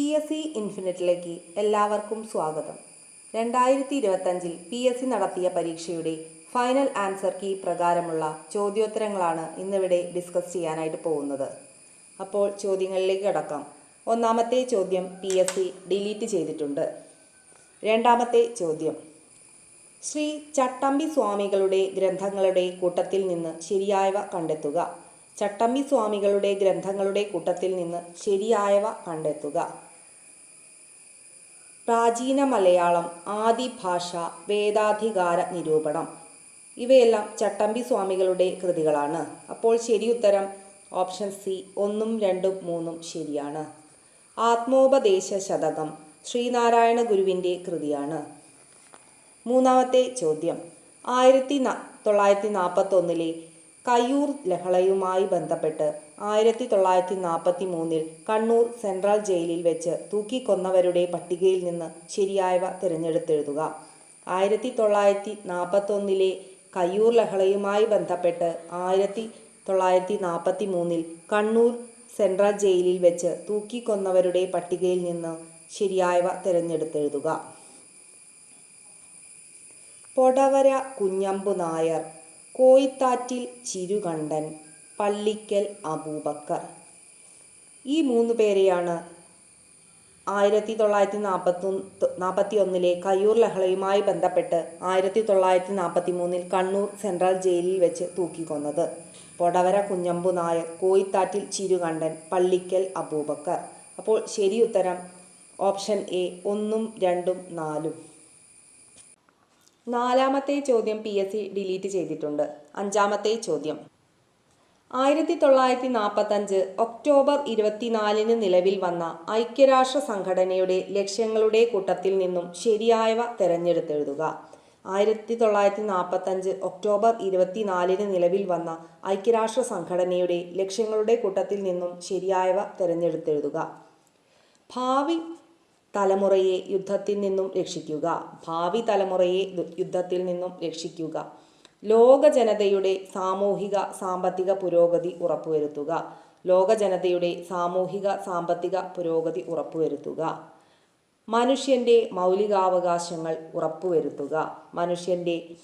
P S C ഇൻഫിനിറ്റിലേക്ക് എല്ലാവർക്കും സ്വാഗതം. രണ്ടായിരത്തി ഇരുപത്തഞ്ചിൽ പി എസ് സി നടത്തിയ പരീക്ഷയുടെ ഫൈനൽ ആൻസർ കീ പ്രകാരമുള്ള ചോദ്യോത്തരങ്ങളാണ് ഇന്നിവിടെ ഡിസ്കസ് ചെയ്യാനായിട്ട് പോകുന്നത്. അപ്പോൾ ചോദ്യങ്ങളിലേക്ക് കടക്കാം. ഒന്നാമത്തെ ചോദ്യം പി എസ് സി ഡിലീറ്റ് ചെയ്തിട്ടുണ്ട്. രണ്ടാമത്തെ ചോദ്യം. ശ്രീ ചട്ടമ്പി സ്വാമികളുടെ ഗ്രന്ഥങ്ങളുടെ കൂട്ടത്തിൽ നിന്ന് ശരിയായവ കണ്ടെത്തുക. ചട്ടമ്പി സ്വാമികളുടെ ഗ്രന്ഥങ്ങളുടെ കൂട്ടത്തിൽ നിന്ന് ശരിയായവ കണ്ടെത്തുക. പ്രാചീന മലയാളം ആദി ഭാഷ വേദാധികാര നിരൂപണം. ഇവയെല്ലാം ചട്ടമ്പി സ്വാമികളുടെ കൃതികളാണ്. അപ്പോൾ ശരി ഉത്തരം. ഓപ്ഷൻ സി ഒന്നും രണ്ടും മൂന്നും ശരിയാണ്. ആത്മോപദേശ ശതകം ശ്രീനാരായണ ഗുരുവിന്റെ കൃതിയാണ്. മൂന്നാമത്തെ ചോദ്യം. ആയിരത്തി തൊള്ളായിരത്തി നാൽപ്പത്തൊന്നിലെ കയ്യൂർ ലഹളയുമായി ബന്ധപ്പെട്ട് ആയിരത്തി തൊള്ളായിരത്തി നാൽപ്പത്തി മൂന്നിൽ കണ്ണൂർ സെൻട്രൽ ജയിലിൽ വെച്ച് തൂക്കിക്കൊന്നവരുടെ പട്ടികയിൽ നിന്ന് ശരിയായവ തിരഞ്ഞെടുത്തെഴുതുക. ആയിരത്തി തൊള്ളായിരത്തി നാൽപ്പത്തൊന്നിലെ കയ്യൂർ ലഹളയുമായി ബന്ധപ്പെട്ട് ആയിരത്തി തൊള്ളായിരത്തി നാൽപ്പത്തി മൂന്നിൽ കണ്ണൂർ സെൻട്രൽ ജയിലിൽ വെച്ച് തൂക്കിക്കൊന്നവരുടെ പട്ടികയിൽ നിന്ന് ശരിയായവ തിരഞ്ഞെടുത്തെഴുതുക. പൊടവര കുഞ്ഞമ്പു നായർ കോയിത്താറ്റിൽ ചിരുകണ്ഠൻ പള്ളിക്കൽ അബൂബക്കർ. ഈ മൂന്ന് പേരെയാണ് ആയിരത്തി തൊള്ളായിരത്തി നാൽപ്പത്തി നാൽപ്പത്തി ഒന്നിലെ കയ്യൂർ ലഹളയുമായി ബന്ധപ്പെട്ട് ആയിരത്തി തൊള്ളായിരത്തി നാൽപ്പത്തി മൂന്നിൽ കണ്ണൂർ സെൻട്രൽ ജയിലിൽ വെച്ച് തൂക്കിക്കൊന്നത്. പൊടവര കുഞ്ഞമ്പു നായർ കോയിത്താറ്റിൽ ചിരുകണ്ഠൻ പള്ളിക്കൽ അബൂബക്കർ. അപ്പോൾ ശരി ഉത്തരം ഓപ്ഷൻ എ ഒന്നും രണ്ടും നാലും. നാലാമത്തെ ചോദ്യം പി എസ് സി ഡിലീറ്റ് ചെയ്തിട്ടുണ്ട്. അഞ്ചാമത്തെ ചോദ്യം ആയിരത്തി തൊള്ളായിരത്തി നാൽപ്പത്തഞ്ച് ഒക്ടോബർ ഇരുപത്തിനാലിന് നിലവിൽ വന്ന ഐക്യരാഷ്ട്ര സംഘടനയുടെ ലക്ഷ്യങ്ങളുടെ കൂട്ടത്തിൽ നിന്നും ശരിയായവ തെരഞ്ഞെടുത്തെഴുതുക. ആയിരത്തി തൊള്ളായിരത്തി നാൽപ്പത്തഞ്ച് ഒക്ടോബർ ഇരുപത്തിനാലിന് നിലവിൽ വന്ന ഐക്യരാഷ്ട്ര സംഘടനയുടെ ലക്ഷ്യങ്ങളുടെ കൂട്ടത്തിൽ നിന്നും ശരിയായവ തെരഞ്ഞെടുത്തെഴുതുക. ഭാവി തലമുറയെ യുദ്ധത്തിൽ നിന്നും രക്ഷിക്കുക. ഭാവി തലമുറയെ യുദ്ധത്തിൽ നിന്നും രക്ഷിക്കുക. ലോക ജനതയുടെ സാമൂഹിക സാമ്പത്തിക പുരോഗതി ഉറപ്പുവരുത്തുക. ലോകജനതയുടെ സാമൂഹിക സാമ്പത്തിക പുരോഗതി ഉറപ്പുവരുത്തുക. മനുഷ്യന്റെ മൗലികാവകാശങ്ങൾ ഉറപ്പുവരുത്തുക. മനുഷ്യന്റെ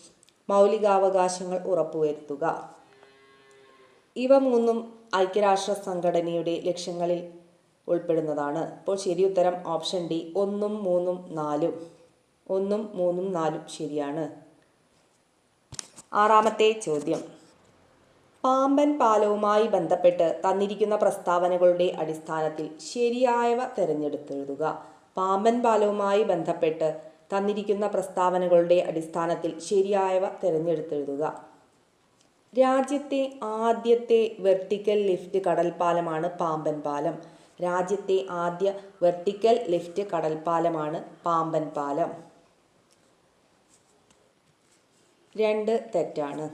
മൗലികാവകാശങ്ങൾ ഉറപ്പുവരുത്തുക. ഇവ മൂന്നും ഐക്യരാഷ്ട്ര സംഘടനയുടെ ലക്ഷ്യങ്ങളിൽ ഉൾപ്പെടുന്നതാണ്. അപ്പോൾ ശരി ഉത്തരം ഓപ്ഷൻ ഡി. ഒന്നും മൂന്നും നാലും. ഒന്നും മൂന്നും നാലും ശരിയാണ്. ആറാമത്തെ ചോദ്യം. പാമ്പൻ പാലവുമായി ബന്ധപ്പെട്ട് തന്നിരിക്കുന്ന പ്രസ്താവനകളുടെ അടിസ്ഥാനത്തിൽ ശരിയായവ തിരഞ്ഞെടുത്തെഴുതുക. പാമ്പൻ പാലവുമായി ബന്ധപ്പെട്ട് തന്നിരിക്കുന്ന പ്രസ്താവനകളുടെ അടിസ്ഥാനത്തിൽ ശരിയായവ തിരഞ്ഞെടുത്തെഴുതുക. രാജ്യത്തെ ആദ്യത്തെ വെർട്ടിക്കൽ ലിഫ്റ്റ് കടൽപ്പാലമാണ് പാമ്പൻ പാലം. രാജ്യത്തെ ആദ്യ വെർട്ടിക്കൽ ലിഫ്റ്റ് കടൽപ്പാലമാണ് പാമ്പൻ പാലം. രണ്ട് തെറ്റാണ്.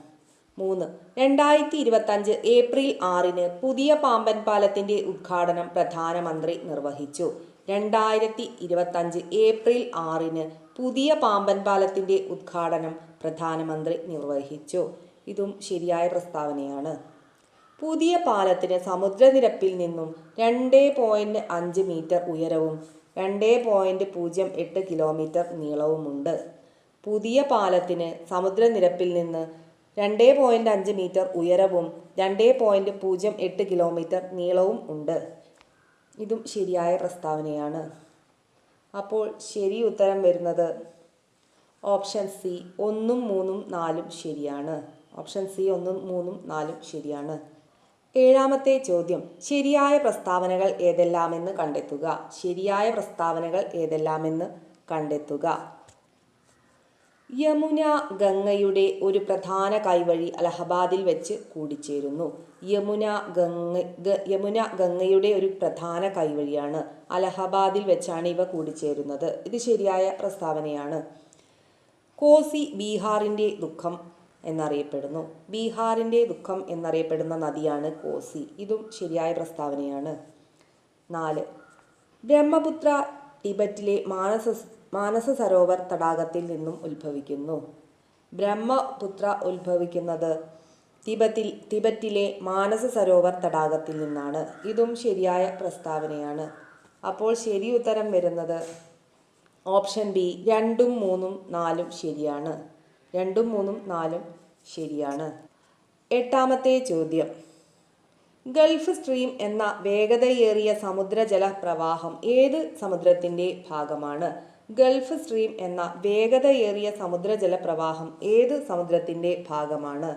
മൂന്ന്. രണ്ടായിരത്തി ഇരുപത്തഞ്ച് ഏപ്രിൽ ആറിന് പുതിയ പാമ്പൻ പാലത്തിന്റെ ഉദ്ഘാടനം പ്രധാനമന്ത്രി നിർവഹിച്ചു. രണ്ടായിരത്തി ഇരുപത്തഞ്ച് ഏപ്രിൽ ആറിന് പുതിയ പാമ്പൻ പാലത്തിന്റെ ഉദ്ഘാടനം പ്രധാനമന്ത്രി നിർവഹിച്ചു. ഇതും ശരിയായ പ്രസ്താവനയാണ്. പുതിയ പാലത്തിന് സമുദ്രനിരപ്പിൽ നിന്നും രണ്ട് പോയിന്റ് അഞ്ച് മീറ്റർ ഉയരവും രണ്ട് പോയിന്റ് പൂജ്യം എട്ട് കിലോമീറ്റർ നീളവുമുണ്ട്. പുതിയ പാലത്തിന് സമുദ്രനിരപ്പിൽ നിന്ന് രണ്ട് പോയിന്റ് അഞ്ച് മീറ്റർ ഉയരവും രണ്ട് പോയിന്റ് പൂജ്യം എട്ട് കിലോമീറ്റർ നീളവും ഉണ്ട്. ഇതും ശരിയായ പ്രസ്താവനയാണ്. അപ്പോൾ ശരി ഉത്തരം വരുന്നത് ഓപ്ഷൻ സി ഒന്നും മൂന്നും നാലും ശരിയാണ്. ഓപ്ഷൻ സി ഒന്നും മൂന്നും നാലും ശരിയാണ്. ഏഴാമത്തെ ചോദ്യം ശരിയായ പ്രസ്താവനകൾ ഏതെല്ലാമെന്ന് കണ്ടെത്തുക. ശരിയായ പ്രസ്താവനകൾ ഏതെല്ലാമെന്ന് കണ്ടെത്തുക. യമുന ഗംഗയുടെ ഒരു പ്രധാന കൈവഴി അലഹബാദിൽ വെച്ച് കൂടിച്ചേരുന്നു. യമുന ഗംഗ യമുന ഗംഗയുടെ ഒരു പ്രധാന കൈവഴിയാണ് അലഹബാദിൽ വെച്ചാണ് ഇവ കൂടിച്ചേരുന്നത്. ഇത് ശരിയായ പ്രസ്താവനയാണ്. കോസി ബീഹാറിന്റെ ദുഃഖം എന്നറിയപ്പെടുന്നു. ബീഹാറിന്റെ ദുഃഖം എന്നറിയപ്പെടുന്ന നദിയാണ് കോസി. ഇതും ശരിയായ പ്രസ്താവനയാണ്. നാല്. ബ്രഹ്മപുത്ര ടിബറ്റിലെ മാനസ മാനസ സരോവർ തടാകത്തിൽ നിന്നും ഉത്ഭവിക്കുന്നു. ബ്രഹ്മപുത്ര ഉത്ഭവിക്കുന്നത് തിബത്തിൽ തിബറ്റിലെ മാനസ സരോവർ തടാകത്തിൽ നിന്നാണ്. ഇതും ശരിയായ പ്രസ്താവനയാണ്. അപ്പോൾ ശരി ഉത്തരം വരുന്നത് ഓപ്ഷൻ ബി രണ്ടും മൂന്നും നാലും ശരിയാണ്. രണ്ടും മൂന്നും നാലും ശരിയാണ്. എട്ടാമത്തെ ചോദ്യം. ഗൾഫ് സ്ട്രീം എന്ന വേഗതയേറിയ സമുദ്രജല പ്രവാഹം ഏത് സമുദ്രത്തിന്റെ ഭാഗമാണ്? ഗൾഫ് സ്ട്രീം എന്ന വേഗതയേറിയ സമുദ്രജല പ്രവാഹം ഏത് സമുദ്രത്തിന്റെ ഭാഗമാണ്?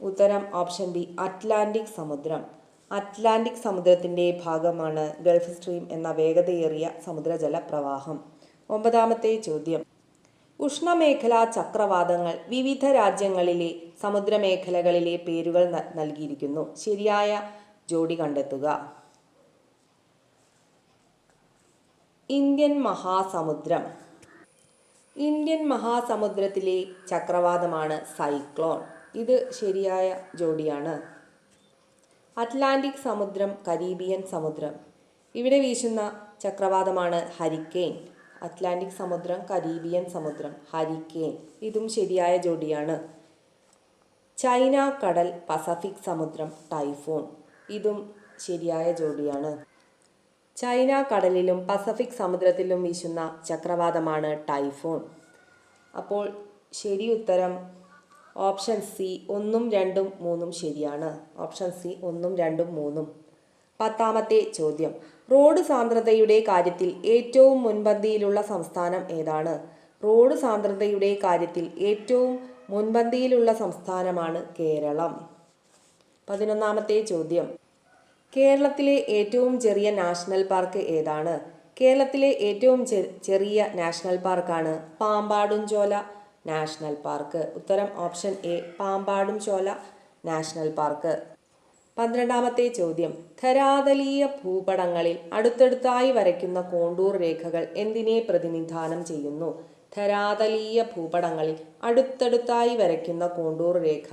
ഉത്തരം ഓപ്ഷൻ ബി അറ്റ്ലാന്റിക് സമുദ്രം. അറ്റ്ലാന്റിക് സമുദ്രത്തിന്റെ ഭാഗമാണ് ഗൾഫ് സ്ട്രീം എന്ന വേഗതയേറിയ സമുദ്രജല പ്രവാഹം ഒമ്പതാമത്തെ ചോദ്യം. ഉഷ്ണമേഖലാ ചക്രവാതങ്ങൾ വിവിധ രാജ്യങ്ങളിലെ സമുദ്രമേഖലകളിലെ പേരുകൾ നൽകിയിരിക്കുന്നു. ശരിയായ ജോഡി കണ്ടെത്തുക. ഇന്ത്യൻ മഹാസമുദ്രം. ഇന്ത്യൻ മഹാസമുദ്രത്തിലെ ചക്രവാതമാണ് സൈക്ലോൺ. ഇത് ശരിയായ ജോഡിയാണ്. അറ്റ്ലാന്റിക് സമുദ്രം കരീബിയൻ സമുദ്രം. ഇവിടെ വീശുന്ന ചക്രവാതമാണ് ഹരിക്കെയിൻ. അറ്റ്ലാന്റിക് സമുദ്രം കരീബിയൻ സമുദ്രം ഹരിക്കെയിൻ. ഇതും ശരിയായ ജോഡിയാണ്. ചൈന കടൽ പസഫിക് സമുദ്രം ടൈഫോൺ. ഇതും ശരിയായ ജോഡിയാണ്. ചൈന കടലിലും പസഫിക് സമുദ്രത്തിലും വീശുന്ന ചക്രവാതമാണ് ടൈഫോൺ. അപ്പോൾ ശരി ഉത്തരം ഓപ്ഷൻ സി ഒന്നും രണ്ടും മൂന്നും ശരിയാണ്. ഓപ്ഷൻ സി ഒന്നും രണ്ടും മൂന്നും. പത്താമത്തെ ചോദ്യം. റോഡ് സാന്ദ്രതയുടെ കാര്യത്തിൽ ഏറ്റവും മുൻപന്തിയിലുള്ള സംസ്ഥാനം ഏതാണ്? റോഡ് സാന്ദ്രതയുടെ കാര്യത്തിൽ ഏറ്റവും മുൻപന്തിയിലുള്ള സംസ്ഥാനമാണ് കേരളം. പതിനൊന്നാമത്തെ ചോദ്യം. കേരളത്തിലെ ഏറ്റവും ചെറിയ നാഷണൽ പാർക്ക് ഏതാണ്? കേരളത്തിലെ ഏറ്റവും ചെറിയ നാഷണൽ പാർക്കാണ് പാമ്പാടും ചോല നാഷണൽ പാർക്ക്. ഉത്തരം option A Pampadum Shola national park. പന്ത്രണ്ടാമത്തെ ചോദ്യം. ധരാതലീയ ഭൂപടങ്ങളിൽ അടുത്തടുത്തായി വരയ്ക്കുന്ന കോണ്ടൂർ രേഖകൾ എന്തിനെ പ്രതിനിധാനം ചെയ്യുന്നു? ധരാതലീയ ഭൂപടങ്ങളിൽ അടുത്തടുത്തായി വരയ്ക്കുന്ന കോണ്ടൂർ രേഖ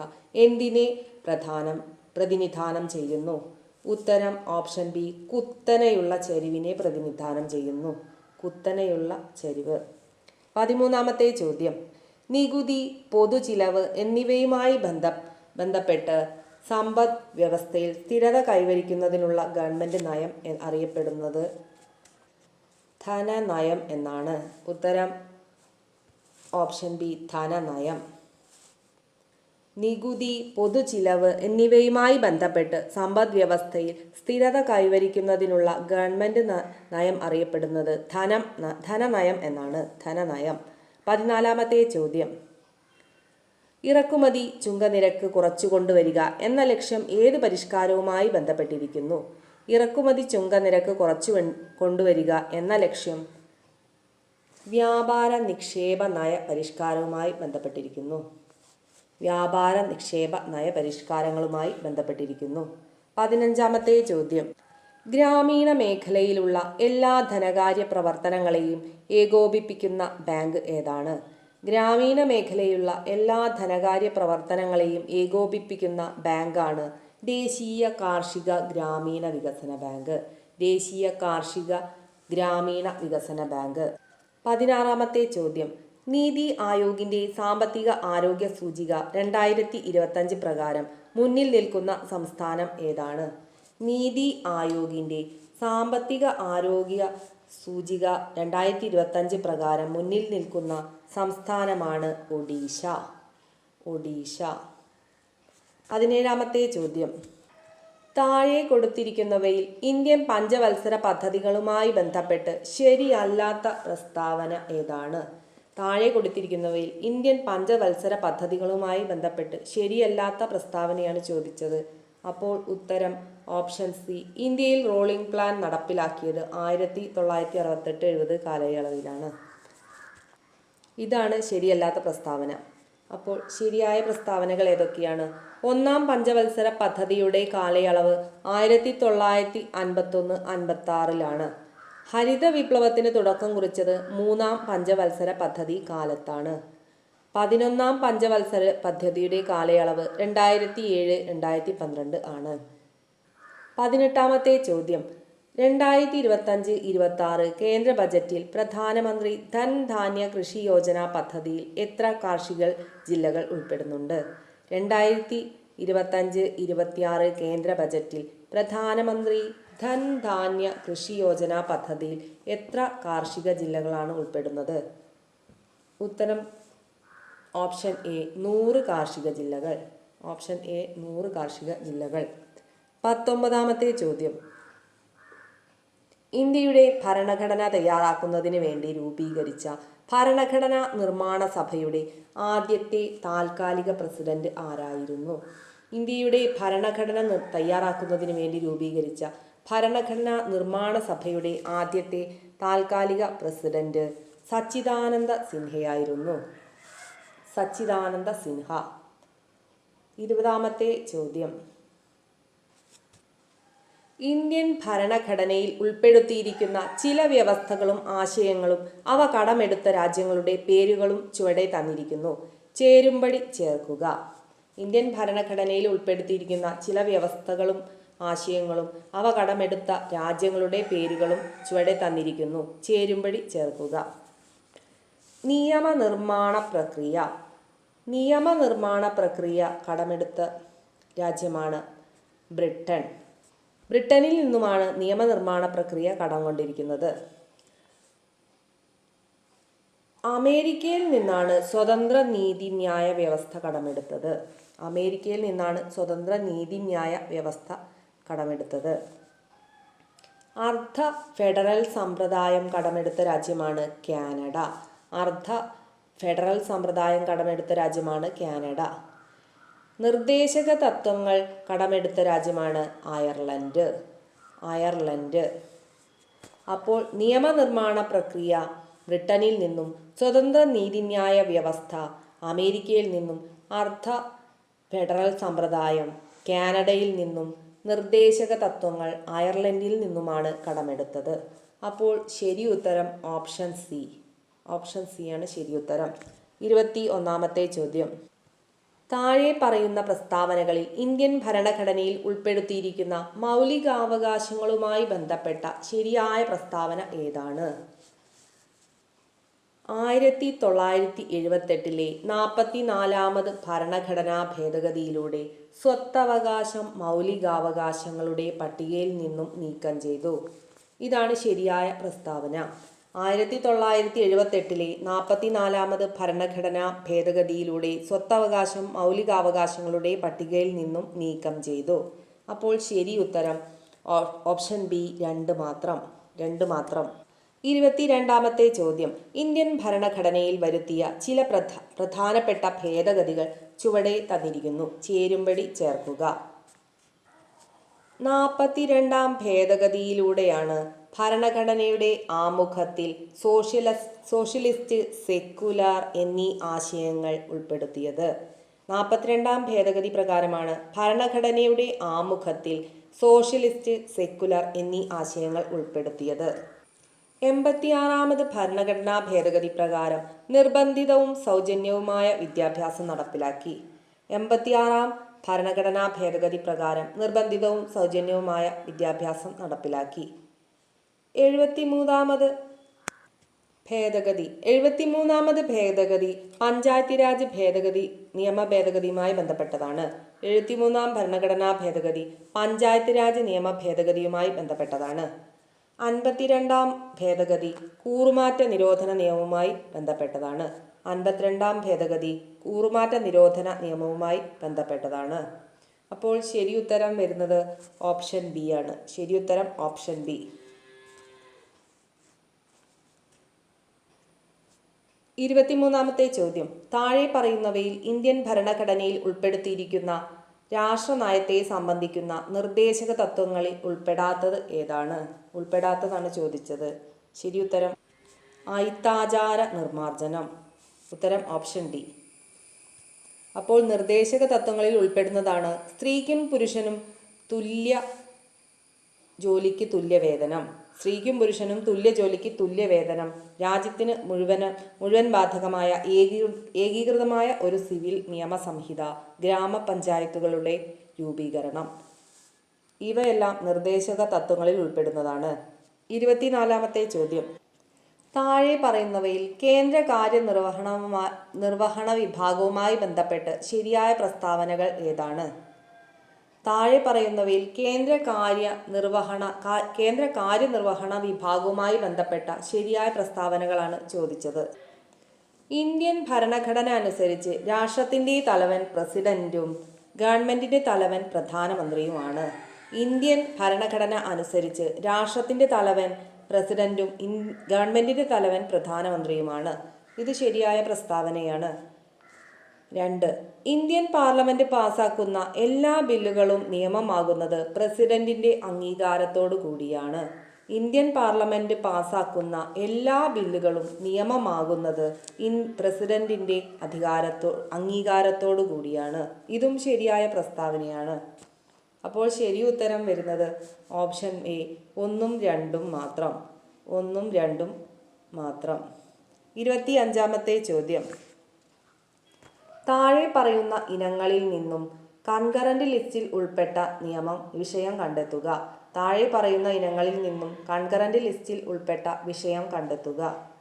എന്തിനെ പ്രധാനം പ്രതിനിധാനം ചെയ്യുന്നു? ഉത്തരം ഓപ്ഷൻ ബി കുത്തനെയുള്ള ചരിവിനെ പ്രതിനിധാനം ചെയ്യുന്നു. കുത്തനെയുള്ള ചരിവ്. പതിമൂന്നാമത്തെ ചോദ്യം. നികുതി പൊതുചിലവ് എന്നിവയുമായി ബന്ധം ബന്ധപ്പെട്ട് സമ്പദ് വ്യവസ്ഥയിൽ സ്ഥിരത കൈവരിക്കുന്നതിനുള്ള ഗവൺമെന്റ് നയം അറിയപ്പെടുന്നത് ധന നയം എന്നാണ്. ഉത്തരം ഓപ്ഷൻ ബി ധനനയം. നികുതി പൊതുചിലവ് എന്നിവയുമായി ബന്ധപ്പെട്ട് സമ്പദ് വ്യവസ്ഥയിൽ സ്ഥിരത കൈവരിക്കുന്നതിനുള്ള ഗവൺമെന്റ് നയം അറിയപ്പെടുന്നത് ധനം ധനനയം എന്നാണ്. ധനനയം. പതിനാലാമത്തെ ചോദ്യം. ഇറക്കുമതി ചുങ്കനിരക്ക് കുറച്ചു കൊണ്ടുവരിക എന്ന ലക്ഷ്യം ഏത് പരിഷ്കാരവുമായി ബന്ധപ്പെട്ടിരിക്കുന്നു? ഇറക്കുമതി ചുങ്കനിരക്ക് കുറച്ചു കൊണ്ടുവരിക എന്ന ലക്ഷ്യം വ്യാപാര നിക്ഷേപ നയ പരിഷ്കാരവുമായി ബന്ധപ്പെട്ടിരിക്കുന്നു. വ്യാപാര നിക്ഷേപ നയപരിഷ്കാരങ്ങളുമായി ബന്ധപ്പെട്ടിരിക്കുന്നു. പതിനഞ്ചാമത്തെ ചോദ്യം. ഗ്രാമീണ മേഖലയിലുള്ള എല്ലാ ധനകാര്യ പ്രവർത്തനങ്ങളെയും ഏകോപിപ്പിക്കുന്ന ബാങ്ക് ഏതാണ്? ഗ്രാമീണ മേഖലയിലുള്ള എല്ലാ ധനകാര്യ പ്രവർത്തനങ്ങളെയും ഏകോപിപ്പിക്കുന്ന ബാങ്കാണ് ദേശീയ കാർഷിക ഗ്രാമീണ വികസന ബാങ്ക്. ദേശീയ കാർഷിക ഗ്രാമീണ വികസന ബാങ്ക്. പതിനാറാമത്തെ ചോദ്യം. നീതി ആയോഗിന്റെ സാമ്പത്തിക ആരോഗ്യ സൂചിക രണ്ടായിരത്തി ഇരുപത്തഞ്ച് പ്രകാരം മുന്നിൽ നിൽക്കുന്ന സംസ്ഥാനം ഏതാണ്? നീതി ആയോഗിന്റെ സാമ്പത്തിക ആരോഗ്യ സൂചിക രണ്ടായിരത്തി ഇരുപത്തഞ്ച് പ്രകാരം മുന്നിൽ നിൽക്കുന്ന സംസ്ഥാനമാണ് ഒഡീഷ. ഒഡീഷ. പതിനേഴാമത്തെ ചോദ്യം. താഴെ കൊടുത്തിരിക്കുന്നവയിൽ ഇന്ത്യൻ പഞ്ചവത്സര പദ്ധതികളുമായി ബന്ധപ്പെട്ട് ശരിയല്ലാത്ത പ്രസ്താവന ഏതാണ്? താഴെ കൊടുത്തിരിക്കുന്നവയിൽ ഇന്ത്യൻ പഞ്ചവത്സര പദ്ധതികളുമായി ബന്ധപ്പെട്ട് ശരിയല്ലാത്ത പ്രസ്താവനയാണ് ചോദിച്ചത്. അപ്പോൾ ഉത്തരം ഓപ്ഷൻ സി. ഇന്ത്യയിൽ റോളിംഗ് പ്ലാൻ നടപ്പിലാക്കിയത് ആയിരത്തി തൊള്ളായിരത്തി അറുപത്തെട്ട് എഴുപത് കാലയളവിലാണ്. ഇതാണ് ശരിയല്ലാത്ത പ്രസ്താവന. അപ്പോൾ ശരിയായ പ്രസ്താവനകൾ ഏതൊക്കെയാണ്? ഒന്നാം പഞ്ചവത്സര പദ്ധതിയുടെ കാലയളവ് ആയിരത്തി തൊള്ളായിരത്തി അൻപത്തൊന്ന് അൻപത്തി ആറിലാണ് ഹരിത വിപ്ലവത്തിന് തുടക്കം കുറിച്ചത് മൂന്നാം പഞ്ചവത്സര പദ്ധതി കാലത്താണ്. പതിനൊന്നാം പഞ്ചവത്സര പദ്ധതിയുടെ കാലയളവ് രണ്ടായിരത്തി ഏഴ് രണ്ടായിരത്തി പന്ത്രണ്ട് ആണ്. പതിനെട്ടാമത്തെ ചോദ്യം. രണ്ടായിരത്തി ഇരുപത്തഞ്ച് ഇരുപത്തി ആറ് കേന്ദ്ര ബജറ്റിൽ പ്രധാനമന്ത്രി ധൻ ധാന്യ കൃഷി യോജന പദ്ധതിയിൽ എത്ര കാർഷിക ജില്ലകൾ ഉൾപ്പെടുന്നുണ്ട്? രണ്ടായിരത്തി ഇരുപത്തഞ്ച് ഇരുപത്തിയാറ് കേന്ദ്ര ബജറ്റിൽ പ്രധാനമന്ത്രി ധൻധാന്യ കൃഷി യോജന പദ്ധതിയിൽ എത്ര കാർഷിക ജില്ലകളാണ് ഉൾപ്പെടുന്നത്? ഉത്തരം ഓപ്ഷൻ എ നൂറ് കാർഷിക ജില്ലകൾ. ഓപ്ഷൻ എ നൂറ് കാർഷിക ജില്ലകൾ. പത്തൊമ്പതാമത്തെ ചോദ്യം. ഇന്ത്യയുടെ ഭരണഘടന തയ്യാറാക്കുന്നതിന് വേണ്ടി രൂപീകരിച്ച ഭരണഘടനാ നിർമ്മാണ സഭയുടെ ആദ്യത്തെ താൽക്കാലിക പ്രസിഡന്റ് ആരായിരുന്നു? ഇന്ത്യയുടെ ഭരണഘടന തയ്യാറാക്കുന്നതിന് വേണ്ടി രൂപീകരിച്ച ഭരണഘടനാ നിർമ്മാണ സഭയുടെ ആദ്യത്തെ താൽക്കാലിക പ്രസിഡന്റ് സച്ചിദാനന്ദ സിൻഹയായിരുന്നു. സച്ചിദാനന്ദ സിൻഹ. ഇരുപതാമത്തെ ചോദ്യം. ഇന്ത്യൻ ഭരണഘടനയിൽ ഉൾപ്പെടുത്തിയിരിക്കുന്ന ചില വ്യവസ്ഥകളും ആശയങ്ങളും അവ കടമെടുത്ത രാജ്യങ്ങളുടെ പേരുകളും ചുവടെ തന്നിരിക്കുന്നു. ചേരുംപടി ചേർക്കുക. ഇന്ത്യൻ ഭരണഘടനയിൽ ഉൾപ്പെടുത്തിയിരിക്കുന്ന ചില വ്യവസ്ഥകളും ആശയങ്ങളും അവ കടമെടുത്ത രാജ്യങ്ങളുടെ പേരുകളും ചുവടെ തന്നിരിക്കുന്നു. ചേരുംപടി ചേർക്കുക. നിയമനിർമ്മാണ പ്രക്രിയ. നിയമനിർമ്മാണ പ്രക്രിയ കടമെടുത്ത രാജ്യമാണ് ബ്രിട്ടൻ. ബ്രിട്ടനിൽ നിന്നുമാണ് നിയമനിർമ്മാണ പ്രക്രിയ കടം കൊണ്ടിരിക്കുന്നത് അമേരിക്കയിൽ നിന്നാണ് സ്വതന്ത്ര നീതിന്യായ വ്യവസ്ഥ കടമെടുത്തത്. അമേരിക്കയിൽ നിന്നാണ് സ്വതന്ത്ര നീതിന്യായ വ്യവസ്ഥ കടമെടുത്തത്. അർദ്ധ ഫെഡറൽ സമ്പ്രദായം കടമെടുത്ത രാജ്യമാണ് കാനഡ. അർദ്ധ ഫെഡറൽ സമ്പ്രദായം കടമെടുത്ത രാജ്യമാണ് കാനഡ. നിർദ്ദേശക തത്വങ്ങൾ കടമെടുത്ത രാജ്യമാണ് അയർലൻഡ്. അയർലൻഡ്. അപ്പോൾ നിയമനിർമ്മാണ പ്രക്രിയ ബ്രിട്ടനിൽ നിന്നും സ്വതന്ത്ര നീതിന്യായ വ്യവസ്ഥ അമേരിക്കയിൽ നിന്നും അർദ്ധ ഫെഡറൽ സമ്പ്രദായം കാനഡയിൽ നിന്നും നിർദ്ദേശക തത്വങ്ങൾ അയർലൻഡിൽ നിന്നുമാണ് കടമെടുത്തത്. അപ്പോൾ ശരി ഉത്തരം ഓപ്ഷൻ സി. ഓപ്ഷൻ സി ആണ് ശരി ഉത്തരം. ഇരുപത്തി ഒന്നാമത്തെ ചോദ്യം. താഴെ പറയുന്ന പ്രസ്താവനകളിൽ ഇന്ത്യൻ ഭരണഘടനയിൽ ഉൾപ്പെടുത്തിയിരിക്കുന്ന മൗലികാവകാശങ്ങളുമായി ബന്ധപ്പെട്ട ശരിയായ പ്രസ്താവന ഏതാണ്? ആയിരത്തി തൊള്ളായിരത്തി എഴുപത്തെട്ടിലെ നാൽപ്പത്തിനാലാമത് ഭരണഘടനാ ഭേദഗതിയിലൂടെ സ്വത്തവകാശം മൗലികാവകാശങ്ങളുടെ പട്ടികയിൽ നിന്നും നീക്കം ചെയ്തു. ഇതാണ് ശരിയായ പ്രസ്താവന. ആയിരത്തി തൊള്ളായിരത്തി എഴുപത്തെട്ടിലെ നാൽപ്പത്തിനാലാമത് ഭരണഘടനാ ഭേദഗതിയിലൂടെ സ്വത്തവകാശം മൗലികാവകാശങ്ങളുടെ പട്ടികയിൽ നിന്നും നീക്കം ചെയ്തു. അപ്പോൾ ശരി ഉത്തരം. ഓപ്ഷൻ ബി രണ്ട് മാത്രം. രണ്ട് മാത്രം. ഇരുപത്തിരണ്ടാമത്തെ ചോദ്യം. ഇന്ത്യൻ ഭരണഘടനയിൽ വരുത്തിയ ചില പ്രധ പ്രധാനപ്പെട്ട ഭേദഗതികൾ ചുവടെ തന്നിരിക്കുന്നു. ചേരുംപടി ചേർക്കുക. നാൽപ്പത്തിരണ്ടാം ഭേദഗതിയിലൂടെയാണ് ഭരണഘടനയുടെ ആമുഖത്തിൽ സോഷ്യലസ് സോഷ്യലിസ്റ്റ് സെക്കുലാർ എന്നീ ആശയങ്ങൾ ഉൾപ്പെടുത്തിയത്. നാൽപ്പത്തിരണ്ടാം ഭേദഗതി പ്രകാരമാണ് ഭരണഘടനയുടെ ആമുഖത്തിൽ സോഷ്യലിസ്റ്റ് സെക്കുലർ എന്നീ ആശയങ്ങൾ ഉൾപ്പെടുത്തിയത്. എൺപത്തിയാറാമത് ഭരണഘടനാ ഭേദഗതി പ്രകാരം നിർബന്ധിതവും സൗജന്യവുമായ വിദ്യാഭ്യാസം നടപ്പിലാക്കി. എൺപത്തിയാറാം ഭരണഘടനാ ഭേദഗതി പ്രകാരം നിർബന്ധിതവും സൗജന്യവുമായ വിദ്യാഭ്യാസം നടപ്പിലാക്കി. എഴുപത്തിമൂന്നാമത് ഭേദഗതി. എഴുപത്തിമൂന്നാമത് ഭേദഗതി പഞ്ചായത്തി രാജ് ഭേദഗതി നിയമ ഭേദഗതിയുമായി ബന്ധപ്പെട്ടതാണ്. എഴുപത്തിമൂന്നാം ഭരണഘടനാ ഭേദഗതി പഞ്ചായത്ത് രാജ് നിയമ ഭേദഗതിയുമായി ബന്ധപ്പെട്ടതാണ്. അൻപത്തിരണ്ടാം ഭേദഗതി കൂറുമാറ്റ നിരോധന നിയമവുമായി ബന്ധപ്പെട്ടതാണ്. അൻപത്തിരണ്ടാം ഭേദഗതി കൂറുമാറ്റ നിരോധന നിയമവുമായി ബന്ധപ്പെട്ടതാണ്. അപ്പോൾ ശരിയുത്തരം വരുന്നത് ഓപ്ഷൻ ബി ആണ്. ശരിയുത്തരം ഓപ്ഷൻ ബി. ഇരുപത്തിമൂന്നാമത്തെ ചോദ്യം. താഴെ പറയുന്നവയിൽ ഇന്ത്യൻ ഭരണഘടനയിൽ ഉൾപ്പെടുത്തിയിരിക്കുന്ന രാഷ്ട്രനയത്തെ സംബന്ധിക്കുന്ന നിർദ്ദേശക തത്വങ്ങളിൽ ഉൾപ്പെടാത്തത് ഏതാണ്? ഉൾപ്പെടാത്തതാണ് ചോദിച്ചത്. ശരി ഉത്തരം. ആയിത്താചാര നിർമാർജനം. ഉത്തരം ഓപ്ഷൻ ഡി. അപ്പോൾ നിർദ്ദേശക തത്വങ്ങളിൽ ഉൾപ്പെടുന്നതാണ്. സ്ത്രീക്കും പുരുഷനും തുല്യ ജോലിക്ക് തുല്യ വേതനം സ്ത്രീക്കും പുരുഷനും തുല്യ ജോലിക്ക് തുല്യ വേതനം രാജ്യത്തിന് മുഴുവൻ മുഴുവൻ ബാധകമായ ഏകീ ഏകീകൃതമായ ഒരു സിവിൽ നിയമ സംഹിത ഗ്രാമപഞ്ചായത്തുകളുടെ രൂപീകരണം. ഇവയെല്ലാം നിർദ്ദേശക തത്വങ്ങളിൽ ഉൾപ്പെടുന്നതാണ്. ഇരുപത്തിനാലാമത്തെ ചോദ്യം. താഴെ പറയുന്നവയിൽ കേന്ദ്ര കാര്യനിർവഹണ നിർവഹണ വിഭാഗവുമായി ബന്ധപ്പെട്ട് ശരിയായ പ്രസ്താവനകൾ ഏതാണ്? താഴെ പറയുന്നവയിൽ കേന്ദ്ര കാര്യ നിർവഹണ കേന്ദ്ര കാര്യനിർവഹണ വിഭാഗവുമായി ബന്ധപ്പെട്ട ശരിയായ പ്രസ്താവനകളാണ് ചോദിച്ചത്. ഇന്ത്യൻ ഭരണഘടന അനുസരിച്ച് രാഷ്ട്രത്തിന്റെ തലവൻ പ്രസിഡന്റും ഗവൺമെന്റിന്റെ തലവൻ പ്രധാനമന്ത്രിയുമാണ്. ഇന്ത്യൻ ഭരണഘടന അനുസരിച്ച് രാഷ്ട്രത്തിന്റെ തലവൻ പ്രസിഡന്റും ഗവൺമെന്റിന്റെ തലവൻ പ്രധാനമന്ത്രിയുമാണ്. ഇത് ശരിയായ പ്രസ്താവനയാണ്. രണ്ട് ഇന്ത്യൻ പാർലമെന്റ് പാസാക്കുന്ന എല്ലാ ബില്ലുകളും നിയമമാകുന്നത് പ്രസിഡന്റിന്റെ അംഗീകാരത്തോടു കൂടിയാണ്. ഇന്ത്യൻ പാർലമെന്റ് പാസാക്കുന്ന എല്ലാ ബില്ലുകളും നിയമമാകുന്നത് ഇൻ പ്രസിഡന്റിന്റെ അധികാരത്തോ അംഗീകാരത്തോടു കൂടിയാണ്. ഇതും ശരിയായ പ്രസ്താവനയാണ്. അപ്പോൾ ശരി ഉത്തരം വരുന്നത് ഓപ്ഷൻ എ ഒന്നും രണ്ടും മാത്രം. ഒന്നും രണ്ടും മാത്രം. ഇരുപത്തി അഞ്ചാമത്തെ ചോദ്യം. താഴെ പറയുന്ന ഇനങ്ങളിൽ നിന്നും കൺകറന്റ് ലിസ്റ്റിൽ ഉൾപ്പെട്ട നിയമം വിഷയം കണ്ടെത്തുക. താഴെ പറയുന്ന ഇനങ്ങളിൽ നിന്നും കൺകറന്റ് ലിസ്റ്റിൽ ഉൾപ്പെട്ട വിഷയം കണ്ടെത്തുക.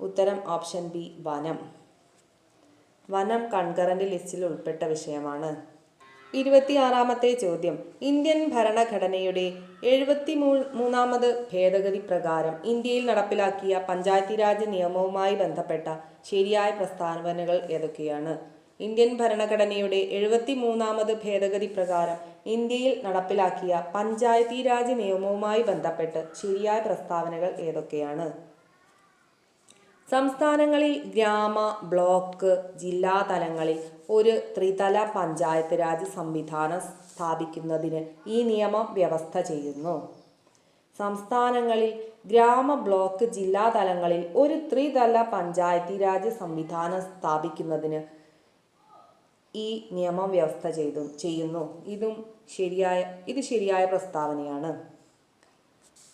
ഉത്തരം ഓപ്ഷൻ ബി വനം. വനം കൺകറന്റ് ലിസ്റ്റിൽ ഉൾപ്പെട്ട വിഷയമാണ്. ഇരുപത്തിയാറാമത്തെ ചോദ്യം. ഇന്ത്യൻ ഭരണഘടനയുടെ എഴുപത്തി മൂന്നാമത് ഭേദഗതി പ്രകാരം ഇന്ത്യയിൽ നടപ്പിലാക്കിയ പഞ്ചായത്തി രാജ് നിയമവുമായി ബന്ധപ്പെട്ട ശരിയായ പ്രസ്താവനകൾ ഏതൊക്കെയാണ്? ഇന്ത്യൻ ഭരണഘടനയുടെ എഴുപത്തി മൂന്നാമത് ഭേദഗതി പ്രകാരം ഇന്ത്യയിൽ നടപ്പിലാക്കിയ പഞ്ചായത്തി രാജ് നിയമവുമായി ബന്ധപ്പെട്ട് ശരിയായ പ്രസ്താവനകൾ ഏതൊക്കെയാണ്? സംസ്ഥാനങ്ങളിൽ ഗ്രാമ ബ്ലോക്ക് ജില്ലാ തലങ്ങളിൽ ഒരു ത്രിതല പഞ്ചായത്ത് രാജ് സംവിധാനം സ്ഥാപിക്കുന്നതിന് ഈ നിയമം വ്യവസ്ഥ ചെയ്യുന്നു. സംസ്ഥാനങ്ങളിൽ ഗ്രാമ ബ്ലോക്ക് ജില്ലാ തലങ്ങളിൽ ഒരു ത്രിതല പഞ്ചായത്തി രാജ് സംവിധാനം സ്ഥാപിക്കുന്നതിന് ഈ നിയമം വ്യവസ്ഥ ചെയ്തു ചെയ്യുന്നു. ഇതും ശരിയായ ഇത് ശരിയായ പ്രസ്താവനയാണ്.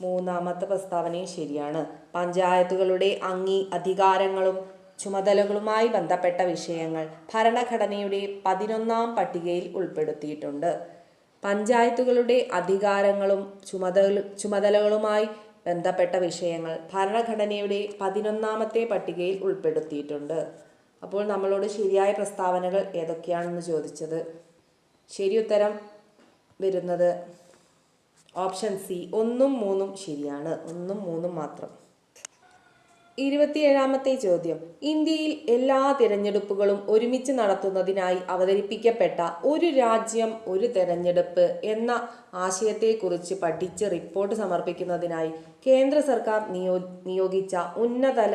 മൂന്നാമത്തെ പ്രസ്താവനയും ശരിയാണ്. പഞ്ചായത്തുകളുടെ അംഗീ അധികാരങ്ങളും ചുമതലകളുമായി ബന്ധപ്പെട്ട വിഷയങ്ങൾ ഭരണഘടനയുടെ പതിനൊന്നാം പട്ടികയിൽ ഉൾപ്പെടുത്തിയിട്ടുണ്ട്. പഞ്ചായത്തുകളുടെ അധികാരങ്ങളും ചുമതല ചുമതലകളുമായി ബന്ധപ്പെട്ട വിഷയങ്ങൾ ഭരണഘടനയുടെ പതിനൊന്നാമത്തെ പട്ടികയിൽ ഉൾപ്പെടുത്തിയിട്ടുണ്ട്. അപ്പോൾ നമ്മളോട് ശരിയായ പ്രസ്താവനകൾ ഏതൊക്കെയാണെന്ന് ചോദിച്ചത്? ശരി ഉത്തരം വരുന്നത് ഓപ്ഷൻ സി. ഒന്നും മൂന്നും ശരിയാണ്. ഒന്നും മൂന്നും മാത്രം. ഇരുപത്തിയേഴാമത്തെ ചോദ്യം. ഇന്ത്യയിൽ എല്ലാ തിരഞ്ഞെടുപ്പുകളും ഒരുമിച്ച് നടത്തുന്നതിനായി അവതരിപ്പിക്കപ്പെട്ട ഒരു രാജ്യം ഒരു തെരഞ്ഞെടുപ്പ് എന്ന ആശയത്തെക്കുറിച്ച് പഠിച്ച് റിപ്പോർട്ട് സമർപ്പിക്കുന്നതിനായി കേന്ദ്ര സർക്കാർ നിയോ നിയോഗിച്ച ഉന്നതല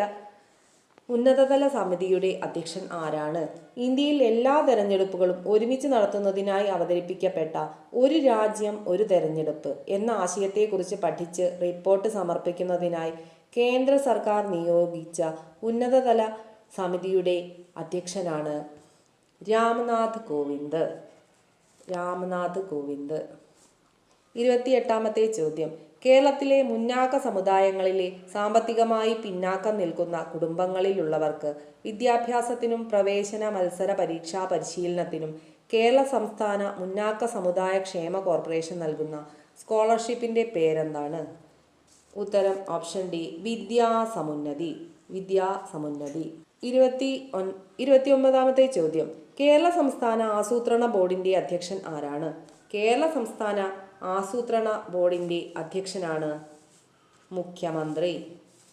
ഉന്നതതല സമിതിയുടെ അധ്യക്ഷൻ ആരാണ്? ഇന്ത്യയിൽ എല്ലാ തെരഞ്ഞെടുപ്പുകളും ഒരുമിച്ച് നടത്തുന്നതിനായി അവതരിപ്പിക്കപ്പെട്ട ഒരു രാജ്യം ഒരു തെരഞ്ഞെടുപ്പ് എന്ന ആശയത്തെക്കുറിച്ച് പഠിച്ച് റിപ്പോർട്ട് സമർപ്പിക്കുന്നതിനായി കേന്ദ്ര സർക്കാർ നിയോഗിച്ച ഉന്നതതല സമിതിയുടെ അധ്യക്ഷനാണ് രാംനാഥ് കോവിന്ദ്. രാംനാഥ് കോവിന്ദ്. ഇരുപത്തിയെട്ടാമത്തെ ചോദ്യം. കേരളത്തിലെ മുന്നാക്ക സമുദായങ്ങളിലെ സാമ്പത്തികമായി പിന്നാക്കം നിൽക്കുന്ന കുടുംബങ്ങളിലുള്ളവർക്ക് വിദ്യാഭ്യാസത്തിനും പ്രവേശന മത്സര പരീക്ഷാ പരിശീലനത്തിനും കേരള സംസ്ഥാന മുന്നാക്ക സമുദായ ക്ഷേമ കോർപ്പറേഷൻ നൽകുന്ന സ്കോളർഷിപ്പിന്റെ പേരെന്താണ്? ഉത്തരം ഓപ്ഷൻ ഡി വിദ്യാസമുന്നതി വിദ്യാസമുന്നതി വിദ്യാ ഇരുപത്തി ഒൻ ഇരുപത്തി ഒമ്പതാമത്തെ ചോദ്യം. കേരള സംസ്ഥാന ആസൂത്രണ ബോർഡിന്റെ അധ്യക്ഷൻ ആരാണ്? കേരള സംസ്ഥാന ആസൂത്രണ ബോർഡിന്റെ അധ്യക്ഷനാണ് മുഖ്യമന്ത്രി.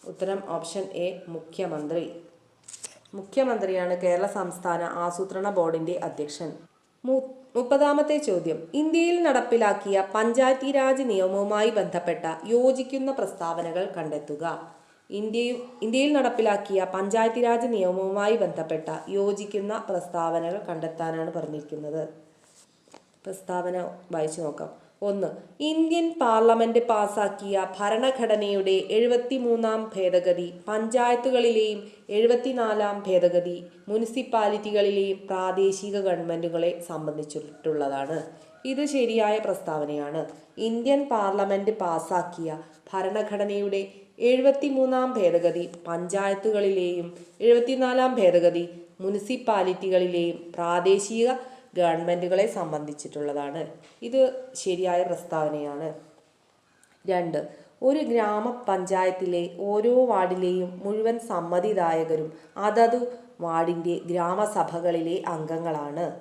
ഉത്തരം ഓപ്ഷൻ എ മുഖ്യമന്ത്രി. മുഖ്യമന്ത്രിയാണ് കേരള സംസ്ഥാന ആസൂത്രണ ബോർഡിന്റെ അധ്യക്ഷൻ. മുപ്പതാമത്തെ ചോദ്യം. ഇന്ത്യയിൽ നടപ്പിലാക്കിയ പഞ്ചായത്തി രാജ് നിയമവുമായി ബന്ധപ്പെട്ട യോജിക്കുന്ന പ്രസ്താവനകൾ കണ്ടെത്തുക. ഇന്ത്യയും ഇന്ത്യയിൽ നടപ്പിലാക്കിയ പഞ്ചായത്തി രാജ് നിയമവുമായി ബന്ധപ്പെട്ട യോജിക്കുന്ന പ്രസ്താവനകൾ കണ്ടെത്താനാണ് പറഞ്ഞിരിക്കുന്നത്. പ്രസ്താവന വായിച്ചു നോക്കാം. ഒന്ന്. ഇന്ത്യൻ പാർലമെന്റ് പാസാക്കിയ ഭരണഘടനയുടെ എഴുപത്തിമൂന്നാം ഭേദഗതി പഞ്ചായത്തുകളിലെയും എഴുപത്തിനാലാം ഭേദഗതി മുനിസിപ്പാലിറ്റികളിലെയും പ്രാദേശിക ഗവൺമെന്റുകളെ സംബന്ധിച്ചിട്ടുള്ളതാണ്. ഇത് ശരിയായ പ്രസ്താവനയാണ്. ഇന്ത്യൻ പാർലമെന്റ് പാസാക്കിയ ഭരണഘടനയുടെ എഴുപത്തിമൂന്നാം ഭേദഗതി പഞ്ചായത്തുകളിലെയും എഴുപത്തിനാലാം ഭേദഗതി മുനിസിപ്പാലിറ്റികളിലെയും പ്രാദേശിക ഗവൺമെന്റുകളെ സംബന്ധിച്ചിട്ടുള്ളതാണ്. ഇത് ശരിയായ പ്രസ്താവനയാണ്. രണ്ട് ഒരു ഗ്രാമപഞ്ചായത്തിലെ ഓരോ വാർഡിലെയും മുഴുവൻ സമ്മതിദായകരും അതതു വാർഡിന്റെ ഗ്രാമസഭകളിലെ അംഗങ്ങളാണ്.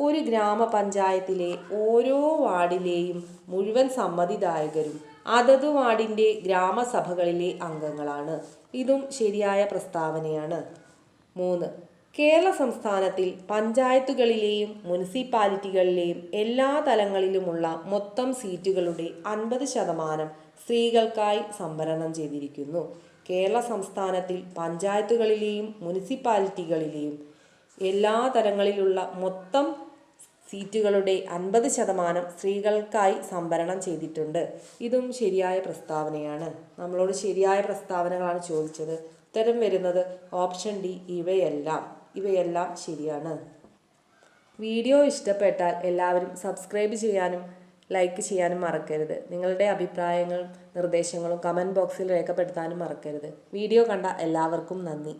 ഒരു ഗ്രാമപഞ്ചായത്തിലെ ഓരോ വാർഡിലെയും മുഴുവൻ സമ്മതിദായകരും അതത് വാർഡിന്റെ ഗ്രാമസഭകളിലെ അംഗങ്ങളാണ്. ഇതും ശരിയായ പ്രസ്താവനയാണ്. മൂന്ന് കേരള സംസ്ഥാനത്തിൽ പഞ്ചായത്തുകളിലെയും മുനിസിപ്പാലിറ്റികളിലെയും എല്ലാ തലങ്ങളിലുമുള്ള മൊത്തം സീറ്റുകളുടെ അൻപത് ശതമാനം സ്ത്രീകൾക്കായി സംവരണം ചെയ്തിരിക്കുന്നു. കേരള സംസ്ഥാനത്തിൽ പഞ്ചായത്തുകളിലെയും മുനിസിപ്പാലിറ്റികളിലെയും എല്ലാ തലങ്ങളിലുള്ള മൊത്തം സീറ്റുകളുടെ അൻപത് ശതമാനം സ്ത്രീകൾക്കായി സംവരണം ചെയ്തിട്ടുണ്ട്. ഇതും ശരിയായ പ്രസ്താവനയാണ്. നമ്മളോട് ശരിയായ പ്രസ്താവനകളാണ് ചോദിച്ചത്. ഉത്തരം വരുന്നത് ഓപ്ഷൻ ഡി ഇവയെല്ലാം. ഇവയെല്ലാം ശരിയാണ്. വീഡിയോ ഇഷ്ടപ്പെട്ടാൽ എല്ലാവരും സബ്സ്ക്രൈബ് ചെയ്യാനും ലൈക്ക് ചെയ്യാനും മറക്കരുത്. നിങ്ങളുടെ അഭിപ്രായങ്ങളും നിർദ്ദേശങ്ങളും കമന്റ് ബോക്സിൽ രേഖപ്പെടുത്താനും മറക്കരുത്. വീഡിയോ കണ്ട എല്ലാവർക്കും നന്ദി.